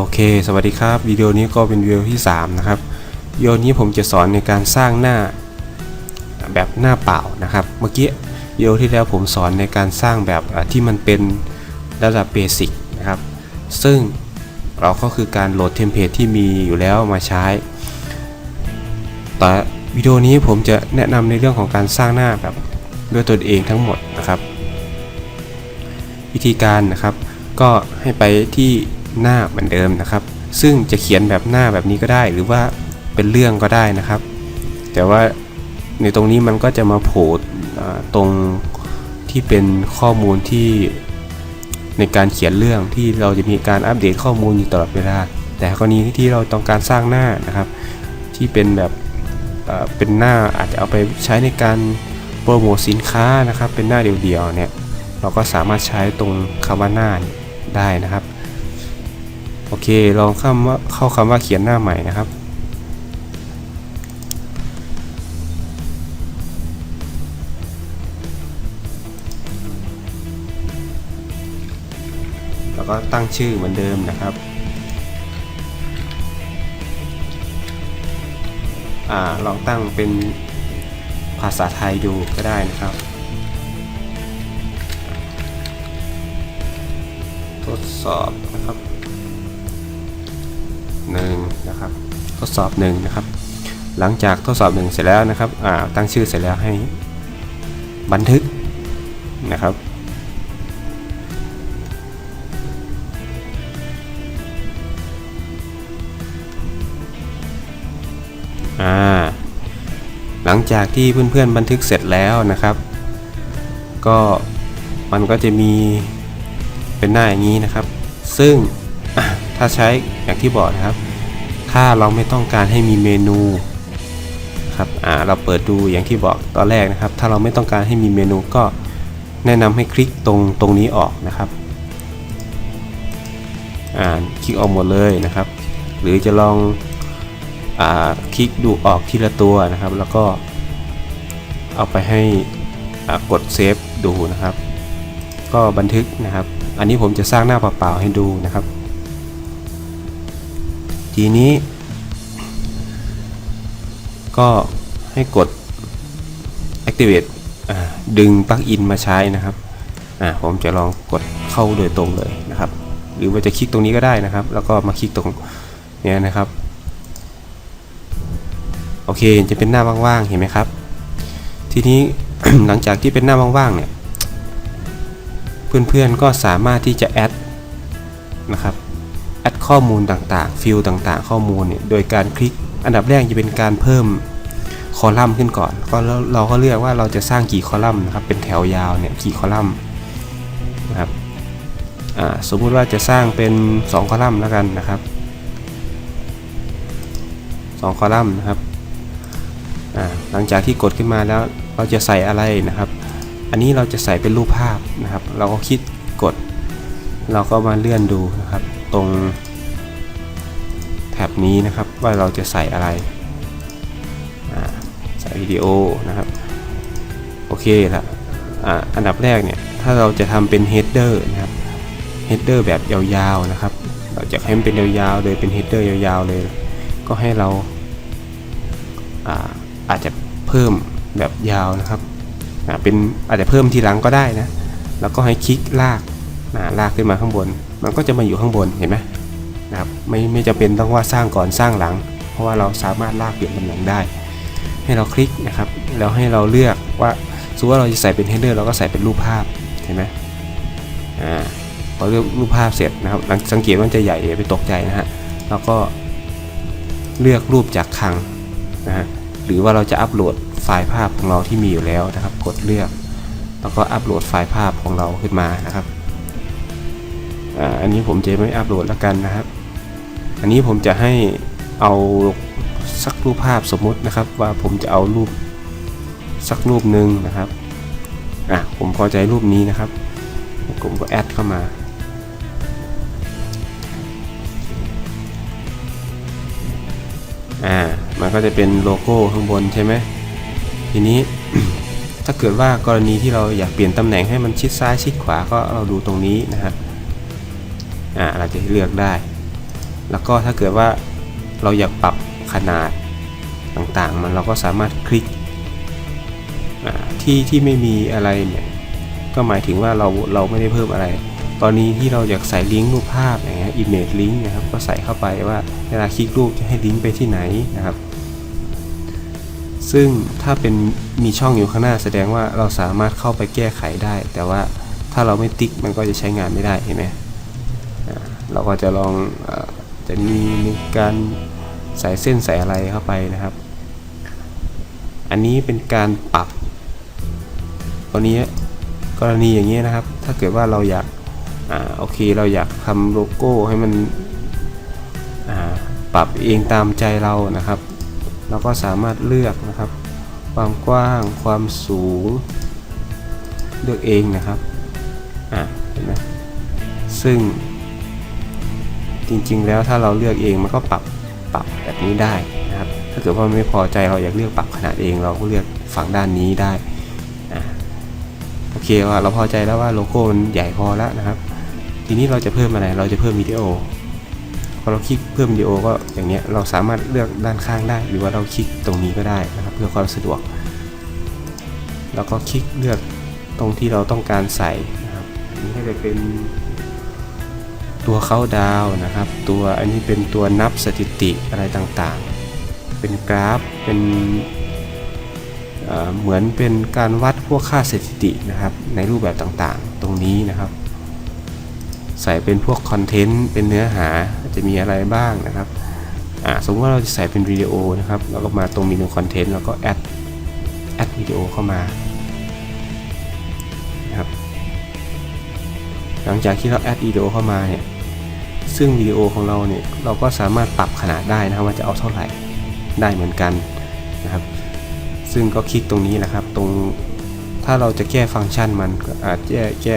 โอเค สวัสดีครับ วิดีโอนี้ก็เป็นวิดีโอที่ 3 นะครับวิดีโอนี้ผมจะสอนในการสร้างหน้าแบบหน้าเปล่านะครับ เมื่อกี้วิดีโอที่แล้วผมสอนในการสร้างแบบที่มันเป็นระดับเบสิกนะครับ ซึ่งเราก็คือการโหลดเทมเพลตที่มีอยู่แล้วมาใช้ แต่วิดีโอนี้ผมจะแนะนำในเรื่องของการสร้างหน้าแบบด้วยตนเองทั้งหมดนะครับ วิธีการนะครับ ก็ให้ไปที่ หน้าเหมือนเดิมนะครับ ซึ่งจะเขียนแบบหน้าแบบนี้ก็ได้ หรือว่าเป็นเรื่องก็ได้นะครับ แต่ว่าในตรงนี้มันก็จะมาโผล่ตรงที่เป็นข้อมูลที่ในการเขียนเรื่องที่เราจะมีการอัปเดตข้อมูลอยู่ตลอดเวลา แต่กรณีที่เราต้องการสร้างหน้านะครับ ที่เป็นแบบเอ่อเป็นหน้าอาจจะเอาไปใช้ในการโปรโมทสินค้านะครับ เป็นหน้าเดียวๆเนี่ยเราก็สามารถใช้ตรงคำว่าหน้าได้นะครับ โอเคลองเข้าว่าเข้าคำว่าเขียนหน้าใหม่นะครับ แล้วก็ตั้งชื่อเหมือนเดิมนะครับอ่าลองตั้งเป็นภาษาไทยดูก็ได้นะครับ ทดสอบ นะครับหนึ่งนะครับทดสอบหนึ่งนะครับหลังจากทดสอบหนึ่งเสร็จแล้วนะครับตั้งชื่อเสร็จแล้วให้บันทึกนะครับหลังจากที่เพื่อนๆบันทึกเสร็จแล้วนะครับ ก็มันก็จะมีเป็นหน้าอย่างนี้นะครับ ซึ่ง ถ้าใช้อย่างที่บอกนะครับ ถ้าเราไม่ต้องการให้มีเมนูครับอ่าเราเปิดดูอย่างที่บอกตอนแรกนะครับ ถ้าเราไม่ต้องการให้มีเมนูก็แนะนำให้คลิกตรงตรงนี้ออกนะครับอ่าคลิกออกหมดเลยนะครับ หรือจะลองอ่าคลิกดูออกทีละตัวนะครับ แล้วก็เอาไปให้อ่ากดเซฟดูนะครับ ก็บันทึกนะครับ อันนี้ผมจะสร้างหน้าเปล่าๆให้ดูนะครับ ทีนี้ ก็ให้กด activate ดึงปลั๊กอินมาใช้นะครับผมจะลองกดเข้าโดยตรงเลยนะครับ หรือว่าจะคลิกตรงนี้ก็ได้นะครับ แล้วก็มาคลิกตรงเนี้ยนะครับ โอเคจะเป็นหน้าว่างๆเห็นไหมครับ ทีนี้หลังจากที่เป็นหน้าว่างๆเนี่ยเพื่อนๆก็สามารถที่จะแอดนะครับ แอดข้อมูลต่างๆ ฟิลต่างๆ ข้อมูลเนี่ย โดยการคลิก อันดับแรกจะเป็นการเพิ่มคอลัมน์ขึ้นก่อน ก็แล้วเราก็เลือกว่าเราจะสร้างกี่คอลัมน์นะครับ เป็นแถวยาวเนี่ยกี่คอลัมน์นะครับสมมุติว่าจะสร้างเป็น 2 คอลัมน์แล้วกันนะครับ 2 คอลัมน์นะครับ หลังจากที่กดขึ้นมาแล้วเราจะใส่อะไรนะครับ อันนี้เราจะใส่เป็นรูปภาพนะครับ เราก็คลิกกด เราก็มาเลื่อนดูนะครับ ตรงแท็บนี้นะครับว่าเราจะใส่อะไรใส่วิดีโอนะครับ โอเคละอ,อันดับแรกเนี่ย ถ้าเราจะทำเป็น header นะครับ header แบบยาวๆนะครับ เราจะให้มันเป็นยาวๆเลยเป็น header ยาวๆเลย ก็ให้เราอาอาจจะเพิ่มแบบยาวนะครับเป็นอาจจะเพิ่มทีหลังก็ได้นะ แล้วก็ให้คลิกลากลากขึ้นมาข้างบน มันก็จะมาอยู่ข้างบนเห็นไหมนะครับไม่ไม่จำเป็นต้องว่าสร้างก่อนสร้างหลัง เพราะว่าเราสามารถลากเปลี่ยนตำแหน่งได้ ให้เราคลิกนะครับแล้วให้เราเลือกว่าสมมติว่าเราจะใส่เป็น header เราก็ใส่เป็นรูปภาพเห็นไหมอ่าพอเลือกรูปภาพเสร็จนะครับหลังสังเกตว่ามันจะใหญ่ไปตกใจนะฮะแล้วก็เลือกรูปจากคลังนะฮะหรือว่าเราจะอัปโหลดไฟล์ภาพของเราที่มีอยู่แล้วนะครับ กดเลือก แล้วก็อัปโหลดไฟล์ภาพของเราขึ้นมานะครับ อันนี้ผมจะไม่อัปโหลดแล้วกันนะครับ อันนี้ผมจะให้เอาสักรูปภาพสมมุตินะครับ ว่าผมจะเอารูปสักรูปหนึ่งนะครับอะผมพอใจรูปนี้นะครับ ผมก็แอดเข้ามาอ่ามันก็จะเป็นโลโก้ข้างบนใช่ไหมทีนี้ถ้าเกิดว่ากรณีที่เราอยากเปลี่ยนตำแหน่งให้มันชิดซ้ายชิดขวาก็เราดูตรงนี้นะครับ อ่าเราจะเลือกได้ แล้วก็ถ้าเกิดว่าเราอยากปรับขนาดต่างๆ มันเราก็สามารถคลิกที่ที่ไม่มีอะไรเนี่ยก็หมายถึงว่าเราเราไม่ได้เพิ่มอะไร ตอนนี้ที่เราอยากใส่ลิงก์รูปภาพอย่างเงี้ย image link นะครับก็ใส่เข้าไปว่าเวลาคลิกรูปจะให้ลิงก์ไปที่ไหนนะครับ ซึ่งถ้าเป็นมีช่องอยู่ข้างหน้าแสดงว่าเราสามารถเข้าไปแก้ไขได้ แต่ว่าถ้าเราไม่ติ๊กมันก็จะใช้งานไม่ได้เห็นไหม เราก็จะลองอจะมีมีการใส่เส้นใส่อะไรเข้าไปนะครับ อันนี้เป็นการปรับตัวนี้กรณีอย่างนี้ยนะครับ ถ้าเกิดว่าเราอยากอาโอเคเราอยากทำโลโก้ให้มันปรับเองตามใจเรานะครับ เราก็สามารถเลือกนะครับ ความกว้างความสูง เลือกเองนะครับอ่าเห็นไหมซึ่ง จริง ๆ แล้วถ้าเราเลือกเองมันก็ปรับปรับแบบนี้ได้นะครับ ถ้าเกิดว่าไม่พอใจเราอยากเลือกปรับขนาดเองเราก็เลือกฝั่งด้านนี้ได้อ่าโอเคว่าเราพอใจแล้วว่าโลโก้มันใหญ่พอแล้วนะครับ ทีนี้เราจะเพิ่มอะไรเราจะเพิ่มวิดีโอพอเราคลิกเพิ่มวิดีโอก็อย่างเงี้ยเราสามารถเลือกด้านข้างได้ หรือว่าเราคลิกตรงนี้ก็ได้นะครับ เพื่อความสะดวก แล้วก็คลิกเลือกตรงที่เราต้องการใส่นะครับอันนี้ก็จะเป็น ตัวเข้าดาวนะครับ ตัวอันนี้เป็นตัวนับสถิติอะไรต่างๆ เป็นกราฟเป็นเเหมือนเป็นการวัดพวกค่าสถิตินะครับ ในรูปแบบต่างๆ ตรงนี้นะครับ ใส่เป็นพวกคอนเทนต์เป็นเนื้อหาจะมีอะไรบ้างนะครับสมมติว่าเราจะใส่เป็นวิดีโอนะครับเราก็มาตรงเมนูคอนเทนต์แล้วก็แอดแอดวิดีโอเข้ามานะครับหลังจากที่เราแอดวิดีโอเข้ามาเนี่ย ซึ่งวิดีโอของเราเนี่ยเราก็สามารถปรับขนาดได้นะครับว่าจะเอาเท่าไหร่ได้เหมือนกันนะครับ ซึ่งก็คลิกตรงนี้นะครับ ตรงถ้าเราจะแก้ฟังก์ชันมันอาจแก้แก้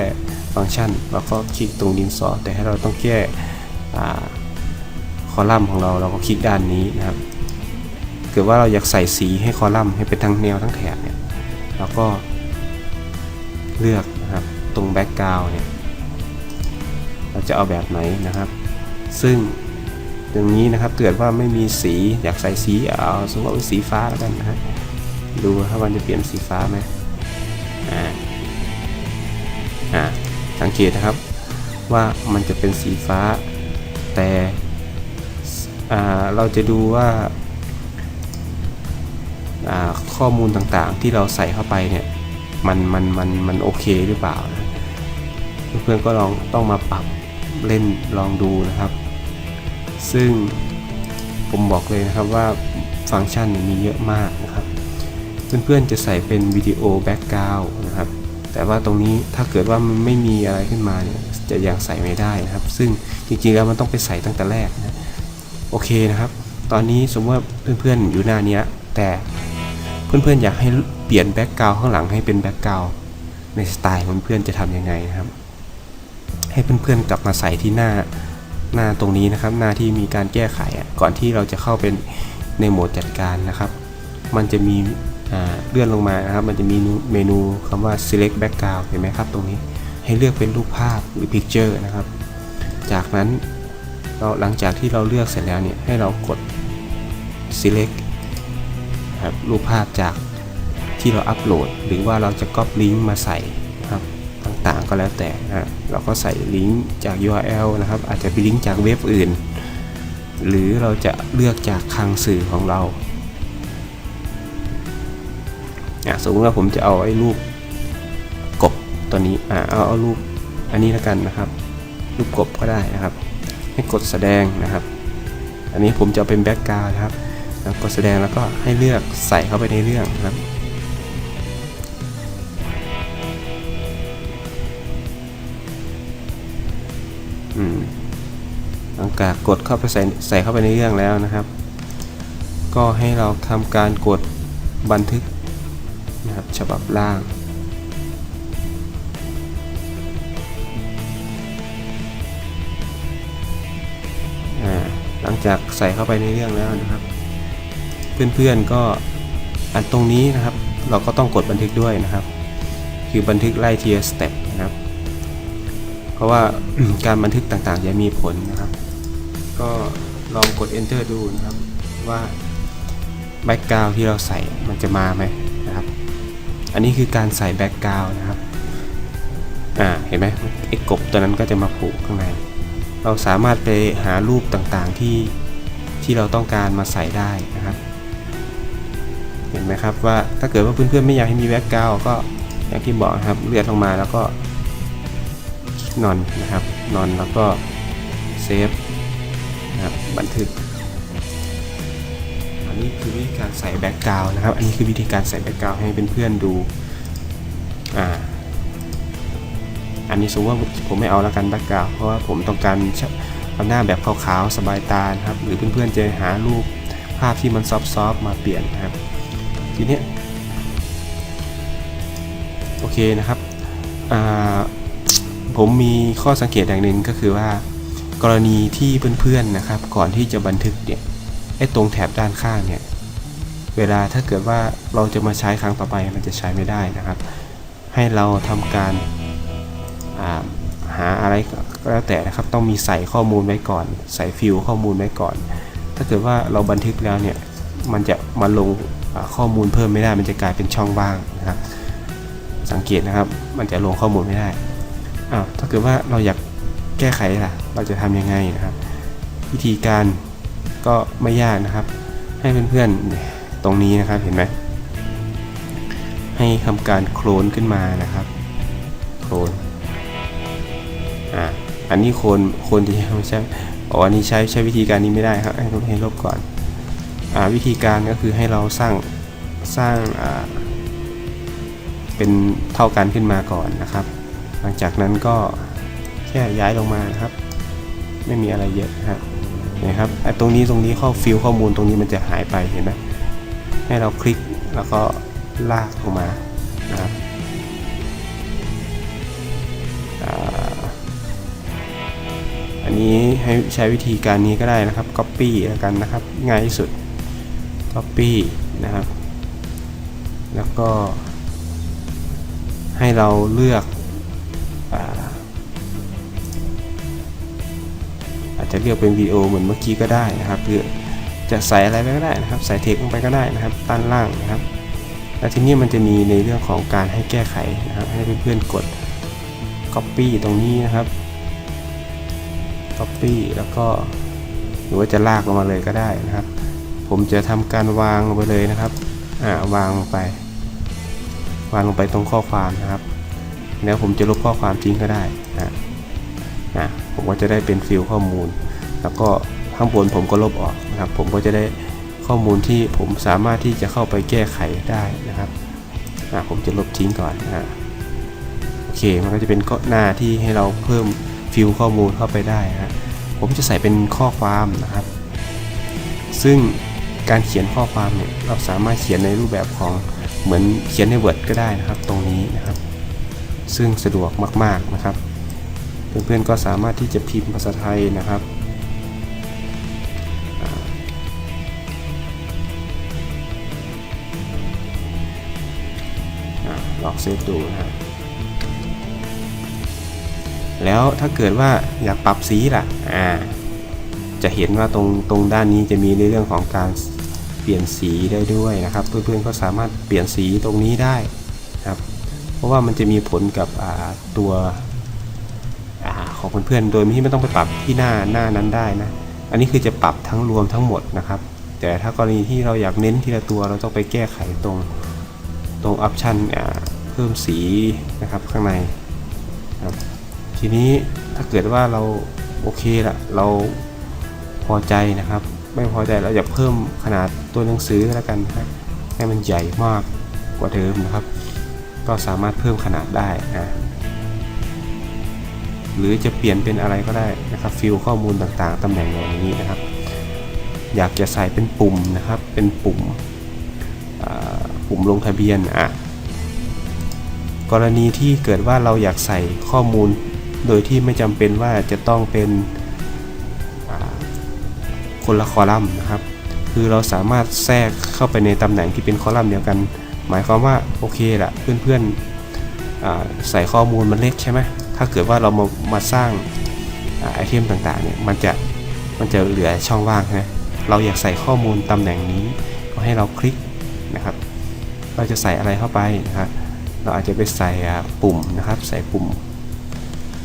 ฟังก์ชันแล้วก็คลิกตรงดินสอแต่ให้เราต้องแก้คอลัมน์ของเราเราก็คลิกด้านนี้นะครับเกิดว่าเราอยากใส่สีให้คอลัมน์ให้เป็นทั้งแนวทั้งแถบเนี่ยเราก็เลือกนะครับตรงแบ็กกราวเนี่ยเราจะเอาแบบไหนนะครับ ซึ่งตรงนี้นะครับเกิดว่าไม่มีสีอยากใส่สีเอาสมมติว่าเป็นสีฟ้าแล้วกันนะฮะดูถ้ามันจะเปลี่ยนสีฟ้าไหมอ่าอ่าสังเกตนะครับว่ามันจะเป็นสีฟ้า แต่อ่าเราจะดูว่าอ่าข้อมูลต่างๆที่เราใส่เข้าไปเนี่ยมันมันมันมันโอเคหรือเปล่านะเพื่อนๆก็ลองต้องมาปรับเล่นลองดูนะครับ ซึ่งผมบอกเลยนะครับว่าฟังก์ชันมีเยอะมากนะครับ เพื่อนๆจะใส่เป็นวิดีโอแบ็กกราวนะครับ แต่ว่าตรงนี้ถ้าเกิดว่ามันไม่มีอะไรขึ้นมาเนี่ยจะยังใส่ไม่ได้นะครับ ซึ่งจริงๆแล้วมันต้องไปใส่ตั้งแต่แรกนะโอเคนะครับ ตอนนี้สมมติว่าเพื่อนๆอยู่หน้านี้แต่เพื่อนๆอยากให้เปลี่ยนแบ็กกราวข้างหลังให้เป็นแบ็กกราวในสไตล์ของเพื่อนๆจะทำยังไงนะครับ ให้เพื่อนๆกลับมาใส่ที่หน้า หน้าตรงนี้นะครับ หน้าที่มีการแก้ไขก่อนที่เราจะเข้าเป็นในโหมดจัดการนะครับ มันจะมีเลื่อนลงมานะครับ มันจะมีเมนูคำว่า select background เห็นไหมครับ ตรงนี้ให้เลือกเป็นรูปภาพหรือ picture นะครับ จากนั้นเราหลังจากที่เราเลือกเสร็จแล้วเนี่ยให้เรากด select ครับรูปภาพจากที่เราอัปโหลด หรือว่าเราจะก๊อปลิงก์มาใส่ ต่างๆก็แล้วแต่นะเราก็ใส่ลิงก์จาก URL นะครับ อาจจะเป็นลิงก์จากเว็บอื่น หรือเราจะเลือกจากคลังสื่อของเราอะสมมติว่าผมจะเอาไอ้รูปกบตัวนี้อ่าเอาเอารูปอันนี้แล้วกันนะครับ รูปกบก็ได้นะครับ ให้กดแสดงนะครับ อันนี้ผมจะเอาเป็นแบ็กกราวด์นะครับกดแสดงแล้วก็ให้เลือกใส่เข้าไปในเรื่องนะครับ หลังจากกดเข้าไปใส่ใส่เข้าไปในเรื่องแล้วนะครับ ก็ให้เราทำการกดบันทึกนะครับฉบับล่างหลังจากใส่เข้าไปในเรื่องแล้วนะครับ เพื่อนๆก็อันตรงนี้นะครับ เราก็ต้องกดบันทึกด้วยนะครับ คือบันทึกไล่ทีละสเต็ปนะครับ เพราะว่าการบันทึกต่างๆจะมีผลนะครับ ก็ลองกด enter ดูนะครับว่าแบ็กกราวที่เราใส่มันจะมาไหมนะครับ อันนี้คือการใส่แบ็กกราวนะครับ อ่า เห็นไหมไอ้กบตัวนั้นก็จะมาผูกข้างใน เราสามารถไปหารูปต่างๆที่ที่เราต้องการมาใส่ได้นะครับ เห็นไหมครับว่าถ้าเกิดว่าเพื่อนๆไม่อยากให้มีแบ็กกราวก็อย่างที่บอกนะครับเลือนลงมาแล้วก็นอนนะครับ นอนแล้วก็เซฟ บันทึก อันนี้คือวิธีการใส่แบ็กกราวนะครับ อันนี้คือวิธีการใส่แบ็กกราวให้เพื่อนๆดู อ่า อันนี้สมมติว่าผมไม่เอาแล้วกันแบ็กกราวเพราะว่าผมต้องการเอาหน้าแบบขาวๆสบายตานะครับ หรือเพื่อนๆจะหารูปภาพที่มันซอฟต์ๆมาเปลี่ยนนะครับ ทีนี้โอเคนะครับอ่าผมมีข้อสังเกตอย่างหนึ่งก็คือว่า กรณีที่เพื่อนๆนะครับ ก่อนที่จะบันทึกเนี่ยไอ้ตรงแถบด้านข้างเนี่ยเวลาถ้าเกิดว่าเราจะมาใช้ครั้งต่อไปมันจะใช้ไม่ได้นะครับ ให้เราทำการาหาอะไรก็แล้วแต่นะครับ ต้องมีใส่ข้อมูลไว้ก่อน ใส่ฟิลข้อมูลไว้ก่อน ถ้าเกิดว่าเราบันทึกแล้วเนี่ยมันจะมาลงข้อมูลเพิ่มไม่ได้ มันจะกลายเป็นช่องว่างนะครับ สังเกตนะครับ มันจะลงข้อมูลไม่ได้อ้าวถ้าเกิดว่าเราอยาก แก้ไขล่ะ เราจะทำยังไงนะครับ วิธีการก็ไม่ยากนะครับ ให้เพื่อนๆตรงนี้นะครับเห็นไหมให้ทำการโคลนขึ้นมานะครับ โคลนอ่าอันนี้โคลนโคลนที่ไม่ใช่อ๋ออันนี้ใช้ใช้วิธีการนี้ไม่ได้ครับให้ลบให้ลบก่อนอ่าวิธีการก็คือให้เราสร้างสร้างอ่าเป็นเท่ากันขึ้นมาก่อนนะครับ หลังจากนั้นก็ แค่ย้ายลงมาครับ ไม่มีอะไรเยอะนะครับนะครับไอ้ตรงนี้ตรงนี้ข้อฟิลข้อมูลตรงนี้มันจะหายไปเห็นไหมให้เราคลิกแล้วก็ลากลงมานะครับอันนี้ให้ใช้วิธีการนี้ก็ได้นะครับ Copy แล้วกันนะครับ ง่ายที่สุด Copy นะครับ แล้วก็ให้เราเลือก เลือกเป็นวิดีโอเหมือนเมื่อกี้ก็ได้นะครับหรือจะใส่อะไรไปก็ได้นะครับ ใส่เทคลงไปก็ได้นะครับด้านล่างนะครับ แล้วทีนี้มันจะมีในเรื่องของการให้แก้ไขนะครับ ให้เพื่อนๆกด Copy ตรงนี้นะครับ Copy แล้วก็หรือว่าจะลากลงมาเลยก็ได้นะครับ ผมจะทำการวางลงไปเลยนะครับอ่าวางลงไป วางลงไปตรงข้อความนะครับแล้วผมจะลบข้อความทิ้งก็ได้นะนะผมก็จะได้เป็นฟิลข้อมูล แล้วก็ข้างบนผมก็ลบออกนะครับ ผมก็จะได้ข้อมูลที่ผมสามารถที่จะเข้าไปแก้ไขได้นะครับผมจะลบทิ้งก่อนนะโอเคมันก็จะเป็นก็หน้าที่ให้เราเพิ่มฟิลข้อมูลเข้าไปได้นะผมจะใส่เป็นข้อความนะครับ ซึ่งการเขียนข้อความเนี่ยเราสามารถเขียนในรูปแบบของเหมือนเขียนใน Word ก็ได้นะครับ ตรงนี้นะครับ ซึ่งสะดวกมากๆนะครับ เพื่อนๆก็สามารถที่จะพิมพ์ภาษาไทยนะครับ ลองเซฟดูนะแล้วถ้าเกิดว่าอยากปรับสีล่ะอ่าจะเห็นว่าตรงตรงด้านนี้จะมีในเรื่องของการเปลี่ยนสีได้ด้วยนะครับ เพื่อนๆก็สามารถเปลี่ยนสีตรงนี้ได้นะครับ เพราะว่ามันจะมีผลกับตัวอของเพื่อนๆโดยที่ไม่ต้องไปปรับที่หน้าหน้านั้นได้นะ อันนี้คือจะปรับทั้งรวมทั้งหมดนะครับ แต่ถ้ากรณีที่เราอยากเน้นทีละตัวเราต้องไปแก้ไขตรงตรงออปชัน เพิ่มสีนะครับข้างในครับทีนี้ถ้าเกิดว่าเราโอเคละเราพอใจนะครับ ไม่พอใจเราอยากเพิ่มขนาดตัวหนังสือแล้วกันนะครับให้มันใหญ่มากกว่าเดิมนะครับ ก็สามารถเพิ่มขนาดได้นะหรือจะเปลี่ยนเป็นอะไรก็ได้นะครับฟิลข้อมูลต่างๆตำแหน่งอย่างนี้นะครับ อยากจะใส่เป็นปุ่มนะครับเป็นปุ่มปุ่มลงทะเบียนอะ กรณีที่เกิดว่าเราอยากใส่ข้อมูล โดยที่ไม่จำเป็นว่าจะต้องเป็นคนละคอลัมน์นะครับ คือเราสามารถแทรกเข้าไปในตำแหน่งที่เป็นคอลัมน์เดียวกัน หมายความว่าโอเคละเพื่อนๆใส่ข้อมูลมันเล็กใช่ไหมถ้าเกิดว่าเรามามาสร้างอไอเทมต่างๆเนี่ยมันจะมันจะเหลือช่องว่างใช่ไหมเราอยากใส่ข้อมูลตำแหน่งนี้ก็ให้เราคลิกนะครับ เราจะใส่อะไรเข้าไปนะครับ เราอาจจะไปใส่ปุ่มนะครับ ใส่ปุ่ม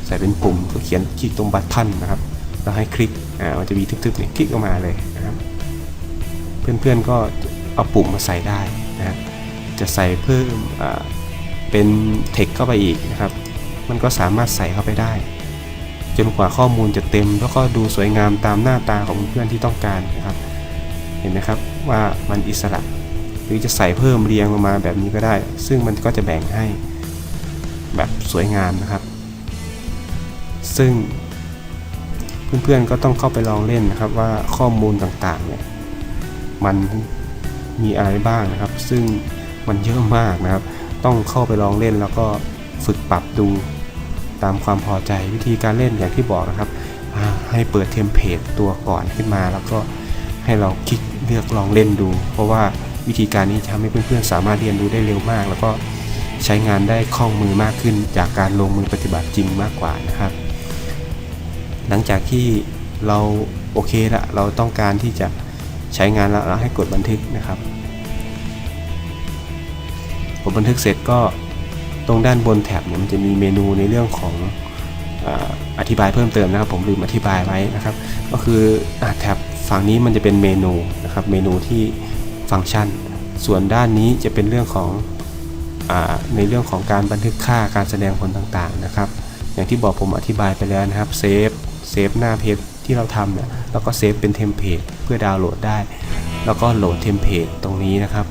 ใส่เป็นปุ่มก็เขียนคลิกตรงบัตทันนะครับเราให้คลิกอ่ามันจะมีทึบๆเนี่ยคลิกออกมาเลยนะครับ เพื่อนๆก็เอาปุ่มมาใส่ได้นะฮะจะใส่เพิ่มอ่าเป็นเทคเข้าไปอีกนะครับ มันก็สามารถใส่เข้าไปได้ จนกว่าข้อมูลจะเต็ม แล้วก็ดูสวยงามตามหน้าตาของเพื่อนที่ต้องการนะครับ เห็นไหมครับว่ามันอิสระ หรือจะใส่เพิ่มเรียงลงมาแบบนี้ก็ได้ ซึ่งมันก็จะแบ่งให้แบบสวยงามนะครับ ซึ่งเพื่อนๆก็ต้องเข้าไปลองเล่นนะครับว่าข้อมูลต่างๆเนี่ยมันมีอะไรบ้างนะครับ ซึ่งมันเยอะมากนะครับ ต้องเข้าไปลองเล่นแล้วก็ฝึกปรับดูตามความพอใจวิธีการเล่นอย่างที่บอกนะครับ ให้เปิดเทมเพลตตัวก่อนขึ้นมา แล้วก็ให้เราคลิกเลือกลองเล่นดู เพราะว่า วิธีการนี้จะทำให้เพื่อนๆสามารถเรียนรู้ได้เร็วมาก แล้วก็ใช้งานได้คล่องมือมากขึ้น จากการลงมือปฏิบัติจริงมากกว่านะครับ หลังจากที่เราโอเคละเราต้องการที่จะใช้งานแล้วเราให้กดบันทึกนะครับพอบันทึกเสร็จก็ตรงด้านบนแท็บเนี่ยมันจะมีเมนูในเรื่องของอธิบายเพิ่มเติมนะครับ ผมลืมอธิบายไว้นะครับ ก็คืออ่าแท็บฝั่งนี้มันจะเป็นเมนูนะครับ เมนูที่ ฟังก์ชัน ส่วนด้านนี้จะเป็นเรื่องของอในเรื่องของการบันทึกค่าการแสดงผลต่างๆนะครับ อย่างที่บอกผมอธิบายไปแล้วนะครับเซฟเซฟหน้าเพจที่เราทำเนี่ยแล้วก็เซฟเป็นเทมเพลตเพื่อดาวน์โหลดได้ แล้วก็โหลดเทมเพลตตรงนี้นะครับ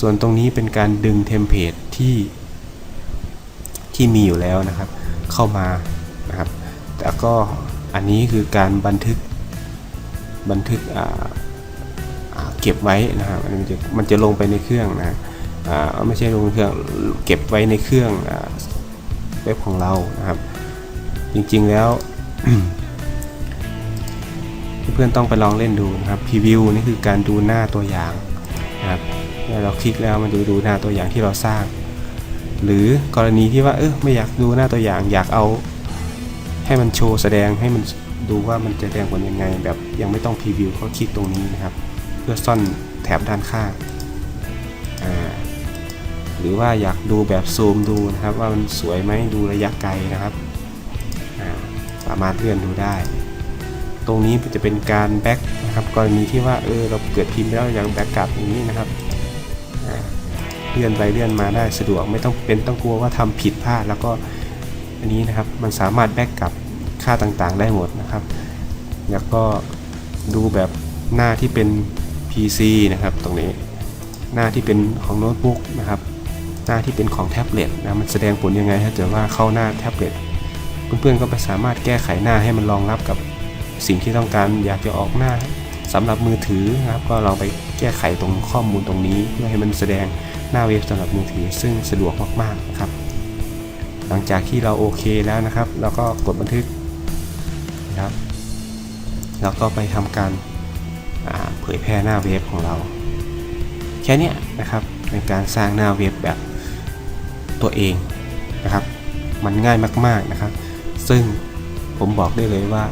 ส่วนตรงนี้เป็นการดึงเทมเพลตที่ที่มีอยู่แล้วนะครับ เข้ามานะครับแต่ก็อันนี้คือการบันทึกบันทึกอ่า เก็บไว้นะครับมันจะมันจะลงไปในเครื่องนะอ่าไม่ใช่ลงเครื่องเก็บไว้ในเครื่องเว็บของเรานะครับ จริงๆแล้วเพื่อนๆต้องไปลองเล่นดูนะครับพรีวิวนี่คือการดูหน้าตัวอย่างนะครับเมื่อเราคลิกแล้วมันจะดูหน้าตัวอย่างที่เราสร้าง หรือกรณีที่ว่าเออไม่อยากดูหน้าตัวอย่าง อยากเอาให้มันโชว์แสดงให้มันดูว่ามันจะแสดงผลยังไง แบบยังไม่ต้องพรีวิวก็คลิกตรงนี้นะครับ เพื่อซ่อนแถบด้านข้างหรือว่าอยากดูแบบซูมดูนะครับว่ามันสวยไหมดูระยะไกลนะครับสามารถเลื่อนดูได้ ตรงนี้จะเป็นการแบ็กนะครับกรณีที่ว่าเออเราเกิดพิมพ์แล้วอยากแบ็กกลับอย่างนี้นะครับเลื่อนไปเลื่อนมาได้สะดวกไม่ต้องเป็นต้องกลัวว่าทำผิดพลาดแล้วก็อันนี้นะครับมันสามารถแบ็กกลับค่าต่างๆ ได้หมดนะครับ แล้วก็ดูแบบหน้าที่เป็น PC นะครับตรงนี้หน้าที่เป็นของโน้ตบุ๊กนะครับหน้าที่เป็นของแท็บเล็ตนะมันแสดงผลยังไงถ้าเกิดว่าเข้าหน้าแท็บเล็ตเพื่อนๆก็ไปสามารถแก้ไขหน้าให้มันรองรับกับสิ่งที่ต้องการอยากจะออกหน้าสำหรับมือถือนะครับก็ลองไปแก้ไขตรงข้อมูลตรงนี้เพื่อให้มันแสดงหน้าเว็บสำหรับมือถือ ซึ่งสะดวกมากๆนะครับ หลังจากที่เราโอเคแล้วนะครับ เราก็กดบันทึกนะครับแล้วก็ไปทำการ เผยแพร่หน้าเว็บของเรา แค่นี้นะครับในการสร้างหน้าเว็บแบบตัวเองนะครับ มันง่ายมากๆนะครับ ซึ่งผมบอกได้เลยว่า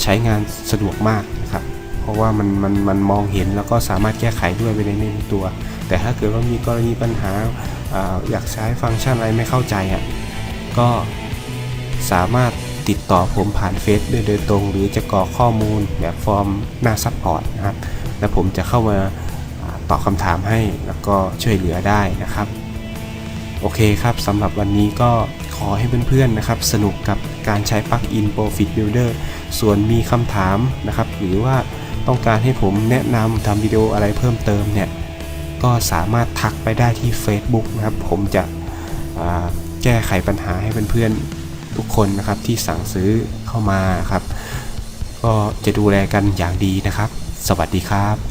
ใช้งานสะดวกมากนะครับ เพราะว่ามันมันมันมองเห็นแล้วก็สามารถแก้ไขด้วยไปในในตัว แต่ถ้าเกิดว่ามีกรณีปัญหาอาอยากใช้ฟังก์ชันอะไรไม่เข้าใจอะก็สามารถ ติดต่อผมผ่านเฟซได้โดยตรง หรือจะกรอกข้อมูลแบบฟอร์มหน้าซัพพอร์ตนะครับ แล้วผมจะเข้ามาตอบคำถามให้แล้วก็ช่วยเหลือได้นะครับ โอเคครับสำหรับวันนี้ก็ขอให้เพื่อนๆนะครับ สนุกกับการใช้ปลั๊กอิน Profit Builder ส่วนมีคำถามนะครับ หรือว่าต้องการให้ผมแนะนำทำวิดีโออะไรเพิ่มเติมเนี่ย ก็สามารถทักไปได้ที่ Facebook นะครับ ผมจะแก้ไขปัญหาให้เพื่อนๆ ทุกคนนะครับที่สั่งซื้อเข้ามาครับ ก็จะดูแลกันอย่างดีนะครับ สวัสดีครับ